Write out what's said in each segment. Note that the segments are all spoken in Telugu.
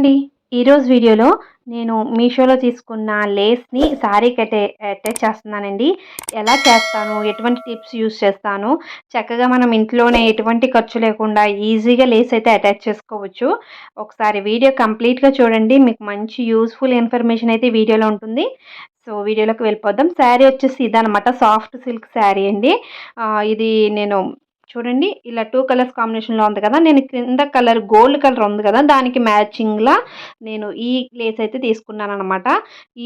అండి ఈరోజు వీడియోలో నేను మీషోలో తీసుకున్న లేస్ని శారీకి అటే అటాచ్ చేస్తున్నానండి. ఎలా చేస్తాను? ఎటువంటి టిప్స్ యూస్ చేస్తాను? చక్కగా మనం ఇంట్లోనే ఎటువంటి ఖర్చు లేకుండా ఈజీగా లేస్ అయితే అటాచ్ చేసుకోవచ్చు. ఒకసారి వీడియో కంప్లీట్గా చూడండి మీకు మంచి యూస్ఫుల్ ఇన్ఫర్మేషన్ అయితే వీడియోలో ఉంటుంది. సో వీడియోలోకి వెళ్ళిపోదాం. శారీ వచ్చేసి ఇదనమాట సాఫ్ట్ సిల్క్ శారీ అండి. ఇది నేను చూడండి ఇలా టూ కలర్స్ కాంబినేషన్లో ఉంది కదా నేను కింద కలర్ గోల్డ్ కలర్ ఉంది కదా దానికి మ్యాచింగ్లా నేను ఈ లేస్ అయితే తీసుకున్నాను అనమాట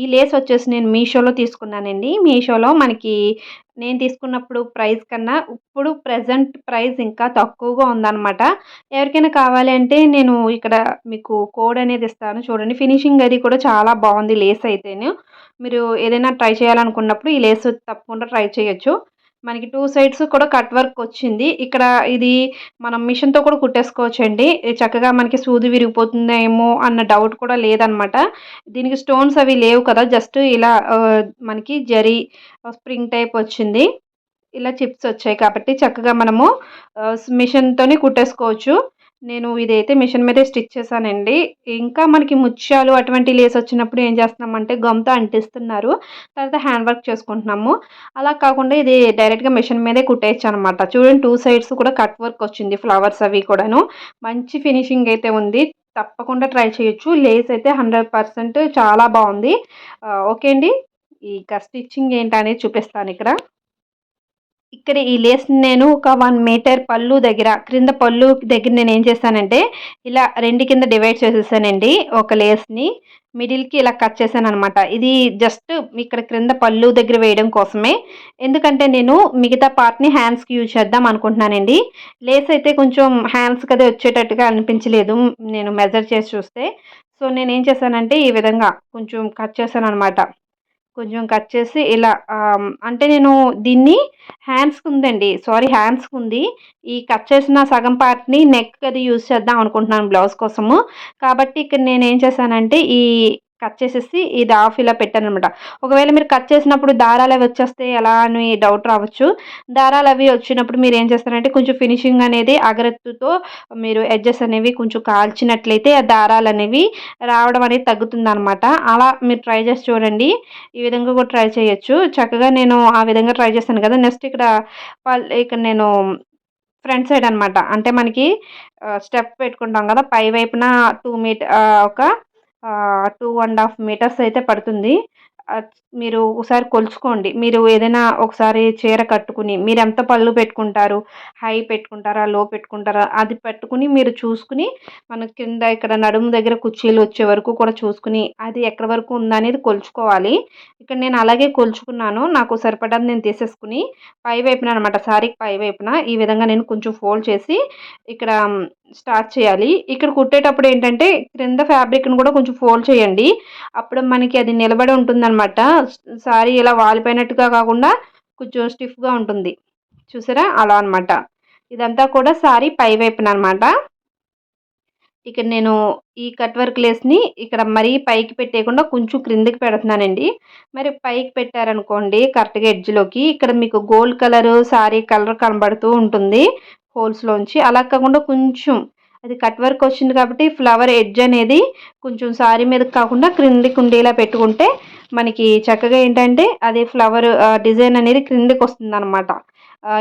ఈ లేస్ వచ్చేసి నేను మీషోలో తీసుకున్నానండి. మీషోలో మనకి నేను తీసుకున్నప్పుడు ప్రైస్ కన్నా ఇప్పుడు ప్రజెంట్ ప్రైస్ ఇంకా తక్కువగా ఉందన్నమాట. ఎవరికైనా కావాలి అంటే నేను ఇక్కడ మీకు కోడ్ అనేది ఇస్తాను. చూడండి ఫినిషింగ్ అది కూడా చాలా బాగుంది లేస్ అయితేనే. మీరు ఏదైనా ట్రై చేయాలనుకున్నప్పుడు ఈ లేస్ తప్పకుండా ట్రై చేయొచ్చు. మనకి టూ సైడ్స్ కూడా కట్ వర్క్ వచ్చింది. ఇక్కడ ఇది మనం మిషన్తో కూడా కుట్టేసుకోవచ్చు అండి చక్కగా మనకి సూది విరిగిపోతుందేమో అన్న డౌట్ కూడా లేదనమాట. దీనికి స్టోన్స్ అవి లేవు కదా జస్ట్ ఇలా మనకి జరీ స్ప్రింగ్ టైప్ వచ్చింది. ఇలా చిప్స్ వచ్చాయి కాబట్టి చక్కగా మనము మిషన్తోనే కుట్టేసుకోవచ్చు. నేను ఇదైతే మిషన్ మీదే స్టిచ్ చేశానండి. ఇంకా మనకి ముత్యాలు అటువంటి లేస్ వచ్చినప్పుడు ఏం చేస్తున్నామంటే గమ్తో అంటిస్తున్నారు. తర్వాత హ్యాండ్ వర్క్ చేసుకుంటున్నాము. అలా కాకుండా ఇది డైరెక్ట్గా మిషన్ మీదే కుట్టేయచ్చు అనమాట చూడండి టూ సైడ్స్ కూడా కట్ వర్క్ వచ్చింది ఫ్లవర్స్ అవి కూడాను. మంచి ఫినిషింగ్ అయితే ఉంది. తప్పకుండా ట్రై చేయొచ్చు. లేస్ అయితే హండ్రెడ్ పర్సెంట్ చాలా బాగుంది. ఓకే అండి. ఇక స్టిచ్చింగ్ ఏంటనేది చూపిస్తాను ఇక్కడ. ఇక్కడ ఈ లేస్ నేను ఒక వన్ మీటర్ పళ్ళు దగ్గర క్రింద పళ్ళు దగ్గర నేను ఏం చేశానంటే ఇలా రెండు కింద డివైడ్ చేసేసానండి ఒక లేస్ని మిడిల్కి ఇలా కట్ చేశాను అనమాట ఇది జస్ట్ ఇక్కడ క్రింద పళ్ళు దగ్గర వేయడం కోసమే. ఎందుకంటే నేను మిగతా పార్ట్ని హ్యాండ్స్కి యూజ్ చేద్దాం అనుకుంటున్నానండి. లేస్ అయితే కొంచెం హ్యాండ్స్కి అదే వచ్చేటట్టుగా అనిపించలేదు నేను మెజర్ చేసి చూస్తే. సో నేను ఏం చేశానంటే ఈ విధంగా కొంచెం కట్ చేశాను అనమాట కొంచెం కట్ చేసి ఇలా అంటే నేను దీన్ని హ్యాండ్స్కి ఉందండి సారీ హ్యాండ్స్కి ఉంది ఈ కట్ చేసిన సగం పార్ట్ని నెక్ అది యూజ్ చేద్దాం అనుకుంటున్నాను బ్లౌజ్ కోసము. కాబట్టి ఇక్కడ నేను ఏం చేశానంటే ఈ కట్ చేసేసి ఇది ఆఫ్ ఇలా పెట్టాను అనమాట ఒకవేళ మీరు కట్ చేసినప్పుడు దారాలు అవి వచ్చేస్తే ఎలా అని డౌట్ రావచ్చు. దారాలు అవి వచ్చినప్పుడు మీరు ఏం చేస్తారంటే కొంచెం ఫినిషింగ్ అనేది అగరత్తుతో మీరు ఎడ్జెస్ అనేవి కొంచెం కాల్చినట్లయితే ఆ దారాలు అనేవి రావడం అనేది తగ్గుతుంది అనమాట అలా మీరు ట్రై చేసి చూడండి. ఈ విధంగా కూడా ట్రై చేయొచ్చు. చక్కగా నేను ఆ విధంగా ట్రై చేస్తాను కదా. నెక్స్ట్ ఇక్కడ ఇక్కడ నేను ఫ్రంట్ సైడ్ అనమాట అంటే మనకి స్టెప్ పెట్టుకుంటాం కదా. పై వైపున టూ మీటర్ ఒక టూ అండ్ హాఫ్ మీటర్స్ అయితే పడుతుంది. మీరు ఒకసారి కొలుచుకోండి. మీరు ఏదైనా ఒకసారి చీర కట్టుకుని మీరు ఎంత పళ్ళు పెట్టుకుంటారు? హై పెట్టుకుంటారా? లో పెట్టుకుంటారా? అది పెట్టుకుని మీరు చూసుకుని మన కింద ఇక్కడ నడుము దగ్గర కుర్చీలు వచ్చే వరకు కూడా చూసుకుని అది ఎక్కడి వరకు ఉందనేది కొలుచుకోవాలి. ఇక్కడ నేను అలాగే కొలుచుకున్నాను. నాకు సరిపడని నేను తీసేసుకుని పై వైపున అనమాట శారీకి పై వైపున ఈ విధంగా నేను కొంచెం ఫోల్డ్ చేసి ఇక్కడ స్టార్ట్ చేయాలి. ఇక్కడ కుట్టేటప్పుడు ఏంటంటే క్రింద ఫ్యాబ్రిక్ను కూడా కొంచెం ఫోల్డ్ చేయండి. అప్పుడు మనకి అది నిలబడి అనమాట శారీ ఇలా వాలిపోయినట్టుగా కాకుండా కొంచెం స్టిఫ్గా ఉంటుంది. చూసారా? అలా అనమాట ఇదంతా కూడా శారీ పై వైపున అనమాట ఇక్కడ నేను ఈ కట్ వర్క్ లేస్ని ఇక్కడ మరీ పైకి పెట్టేయకుండా కొంచెం క్రిందికి పెడుతున్నానండి. మరి పైకి పెట్టారనుకోండి కరెక్ట్గా ఎడ్జ్లోకి ఇక్కడ మీకు గోల్డ్ కలర్ శారీ కలర్ కనబడుతూ ఉంటుంది హోల్స్లోంచి. అలా కాకుండా కొంచెం అది కట్ వర్క్ వచ్చింది కాబట్టి ఫ్లవర్ ఎడ్జ్ అనేది కొంచెం సారీ మీద కాకుండా క్రిందికి ఉండేలా పెట్టుకుంటే మనకి చక్కగా ఏంటంటే అది ఫ్లవర్ డిజైన్ అనేది క్రిందికి వస్తుంది అనమాట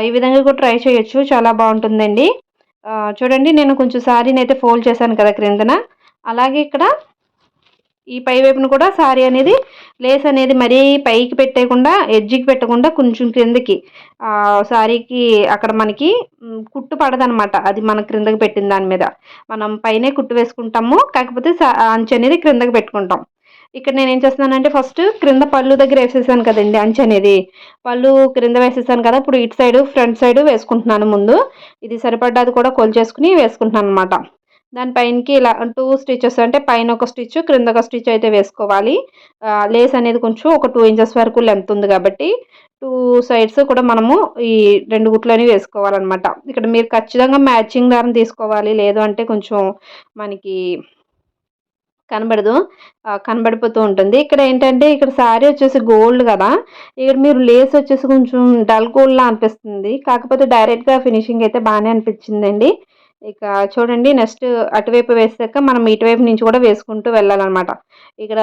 ఈ విధంగా కూడా ట్రై చేయొచ్చు. చాలా బాగుంటుందండి. చూడండి నేను కొంచెం శారీని అయితే ఫోల్డ్ చేశాను కదా క్రిందన. అలాగే ఇక్కడ ఈ పై వైపున కూడా శారీ అనేది లేస్ అనేది మరీ పైకి పెట్టేయకుండా ఎడ్జికి పెట్టకుండా కొంచెం క్రిందకి శారీకి అక్కడ మనకి కుట్టు పడదనమాట అది మన క్రిందకి పెట్టిన దాని మీద. మనం పైనే కుట్టు వేసుకుంటాము కాకపోతే అంచు అనేది క్రిందకి పెట్టుకుంటాం. ఇక్కడ నేను ఏం చేస్తున్నానంటే ఫస్ట్ క్రింద పళ్ళు దగ్గర వేసేసాను కదండి అంచు అనేది. పళ్ళు క్రింద వేసేసాను కదా ఇప్పుడు ఇటు సైడ్ ఫ్రంట్ సైడ్ వేసుకుంటున్నాను ముందు. ఇది సరిపడ్డది కూడా కొలిచేసుకుని వేసుకుంటున్నాను అనమాట దానిపైనకి ఇలా టూ స్టిచెస్ అంటే పైన ఒక స్టిచ్ క్రింద ఒక స్టిచ్ అయితే వేసుకోవాలి. లేస్ అనేది కొంచెం ఒక టూ ఇంచెస్ వరకు లెంత్ ఉంది కాబట్టి టూ సైడ్స్ కూడా మనము ఈ రెండు గుట్లని వేసుకోవాలన్నమాట. ఇక్కడ మీరు ఖచ్చితంగా మ్యాచింగ్ దారం తీసుకోవాలి. లేదు అంటే కొంచెం మనకి కనబడదు. కనబడిపోతూ ఉంటుంది. ఇక్కడ ఏంటంటే ఇక్కడ శారీ వచ్చేసి గోల్డ్ కదా. ఇక్కడ మీరు లేస్ వచ్చేసి కొంచెం డల్ గోల్డ్లా అనిపిస్తుంది. కాకపోతే డైరెక్ట్గా ఫినిషింగ్ అయితే బాగానే అనిపించిందండి. ఇక చూడండి నెక్స్ట్ అటువైపు వేసాక మనం ఇటువైపు నుంచి కూడా వేసుకుంటూ వెళ్ళాలన్నమాట. ఇక్కడ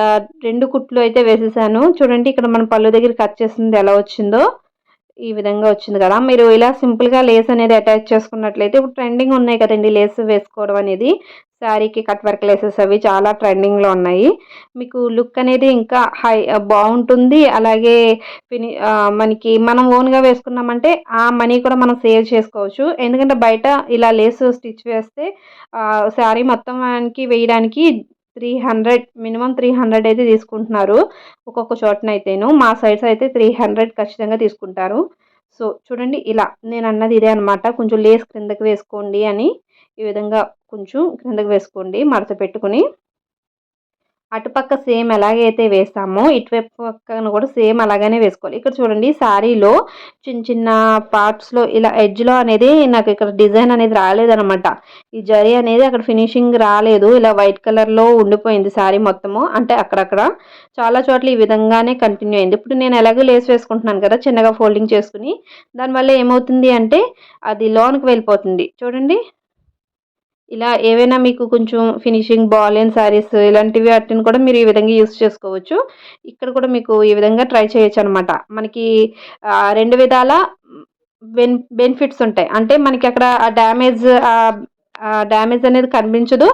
రెండు కుట్లు అయితే వేసేసాను. చూడండి ఇక్కడ మనం పళ్ళు దగ్గర కట్ చేసింది ఎలా వచ్చిందో ఈ విధంగా వచ్చింది కదా. మీరు ఇలా సింపుల్గా లేస్ అనేది అటాచ్ చేసుకున్నట్లయితే ఇప్పుడు ట్రెండింగ్ ఉన్నాయి కదండి లేస్ వేసుకోవడం అనేది. శారీకి కట్ వర్క్ లేసెస్ అవి చాలా ట్రెండింగ్లో ఉన్నాయి. మీకు లుక్ అనేది ఇంకా హై బాగుంటుంది. అలాగే ఫిని మనకి మనం ఓన్గా వేసుకున్నామంటే ఆ మనీ కూడా మనం సేవ్ చేసుకోవచ్చు. ఎందుకంటే బయట ఇలా లేస్ స్టిచ్ వేస్తే శారీ మొత్తానికి వేయడానికి three hundred minimum three hundred అయితే తీసుకుంటున్నారు. ఒక్కొక్క చోటనైతేను. మా సైడ్స్ అయితే త్రీ హండ్రెడ్ ఖచ్చితంగా తీసుకుంటారు. సో చూడండి ఇలా నేను అన్నది ఇదే అనమాట కొంచెం లేస్ క్రిందకి వేసుకోండి అని. ఈ విధంగా కొంచెం క్రిందకు వేసుకోండి మడత పెట్టుకుని. అటుపక్క సేమ్ ఎలాగైతే వేస్తామో ఇటువైపు పక్కన కూడా సేమ్ అలాగనే వేసుకోవాలి. ఇక్కడ చూడండి శారీలో చిన్న చిన్న పార్ట్స్లో ఇలా ఎడ్జ్లో అనేది నాకు ఇక్కడ డిజైన్ అనేది రాలేదనమాట ఈ జరీ అనేది అక్కడ ఫినిషింగ్ రాలేదు. ఇలా వైట్ కలర్లో ఉండిపోయింది శారీ మొత్తము. అంటే అక్కడక్కడ చాలా చోట్ల ఈ విధంగానే కంటిన్యూ అయింది. ఇప్పుడు నేను ఎలాగో లేస్ వేసుకుంటున్నాను కదా చిన్నగా ఫోల్డింగ్ చేసుకుని. దానివల్ల ఏమవుతుంది అంటే అది లోనికి వెళ్ళిపోతుంది. చూడండి ఇలా ఏవైనా మీకు కొంచెం ఫినిషింగ్ బాగాలేని శారీస్ ఇలాంటివి వాటిని కూడా మీరు ఈ విధంగా యూస్ చేసుకోవచ్చు. ఇక్కడ కూడా మీకు ఈ విధంగా ట్రై చేయొచ్చు అనమాట మనకి రెండు విధాల బెన్ బెనిఫిట్స్ ఉంటాయి. అంటే మనకి అక్కడ ఆ డ్యామేజ్ డ్యామేజ్ అనేది కనిపించదు.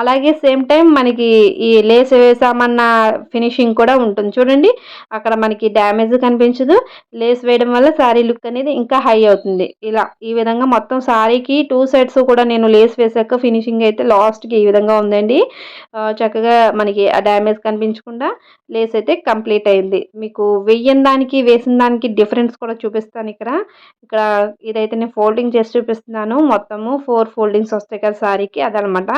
అలాగే సేమ్ టైం మనకి ఈ లేస్ వేసామన్న ఫినిషింగ్ కూడా ఉంటుంది. చూడండి అక్కడ మనకి డ్యామేజ్ కనిపించదు. లేస్ వేయడం వల్ల శారీ లుక్ అనేది ఇంకా హై అవుతుంది. ఇలా ఈ విధంగా మొత్తం శారీకి టూ సైడ్స్ కూడా నేను లేస్ వేసాక ఫినిషింగ్ అయితే లాస్ట్కి ఈ విధంగా ఉందండి. చక్కగా మనకి ఆ డ్యామేజ్ కనిపించకుండా లేస్ అయితే కంప్లీట్ అయింది. మీకు వెయ్యిన దానికి వేసిన దానికి డిఫరెన్స్ కూడా చూపిస్తాను ఇక్కడ. ఇక్కడ ఇదైతే నేను ఫోల్డింగ్ చేసి చూపిస్తున్నాను. మొత్తము ఫోర్ ఫోల్డింగ్స్ వస్తాయి వస్తాయి కదా శారీకి అదనమాట.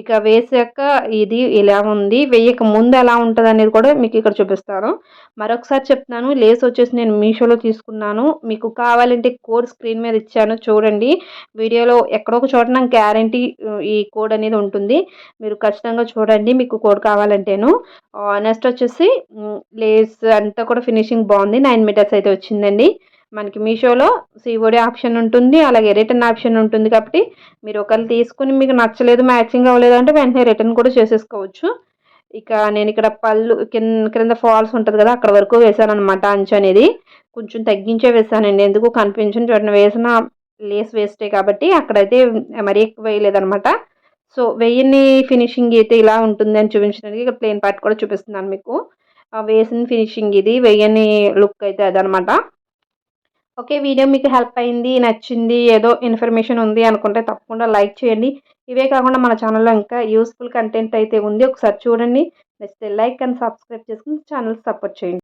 ఇక వేసాక ఇది ఇలా ఉంది. వేయక ముందు ఎలా ఉంటుంది అనేది కూడా మీకు ఇక్కడ చూపిస్తాను. మరొకసారి చెప్తున్నాను. లేస్ వచ్చేసి నేను మీషోలో తీసుకున్నాను. మీకు కావాలంటే కోడ్ స్క్రీన్ మీద ఇచ్చాను. చూడండి. వీడియోలో ఎక్కడో ఒక చోట నాకు గ్యారంటీ ఈ కోడ్ అనేది ఉంటుంది. మీరు ఖచ్చితంగా చూడండి మీకు కోడ్ కావాలంటేను. నెక్స్ట్ వచ్చేసి లేస్ అంతా కూడా ఫినిషింగ్ బాగుంది. నైన్ మీటర్స్ అయితే వచ్చిందండి. మనకి మీషోలో సిఓడి ఆప్షన్ ఉంటుంది అలాగే రిటర్న్ ఆప్షన్ ఉంటుంది కాబట్టి మీరు ఒకరు తీసుకుని మీకు నచ్చలేదు మ్యాచింగ్ అవ్వలేదు అంటే వెంటనే రిటర్న్ కూడా చేసేసుకోవచ్చు. ఇక నేను ఇక్కడ పళ్ళు కింద క్రింద ఫాల్స్ ఉంటుంది కదా అక్కడ వరకు వేసాను అనమాట అంచు అనేది. కొంచెం తగ్గించే వేసానండి ఎందుకు కనిపించిన చూడండి వేసిన లేస్ వేస్టే కాబట్టి అక్కడైతే మరీ ఎక్కువ వేయలేదనమాట సో వెయ్యిని ఫినిషింగ్ అయితే ఇలా ఉంటుంది అని చూపించడానికి ఇక్కడ ప్లేన్ పార్ట్ కూడా చూపిస్తున్నాను మీకు. వేసిన ఫినిషింగ్ ఇది వెయ్యని లుక్ అయితే అదనమాట ఓకే వీడియో మీకు హెల్ప్ అయింది నచ్చింది ఏదో ఇన్ఫర్మేషన్ ఉంది అనుకుంటే తప్పకుండా లైక్ చేయండి. ఇవే కాకుండా మన ఛానల్లో ఇంకా యూస్ఫుల్ కంటెంట్ అయితే ఉంది. ఒకసారి చూడండి. నచ్చితే లైక్ అండ్ సబ్స్క్రైబ్ చేసుకుని ఛానల్ సపోర్ట్ చేయండి.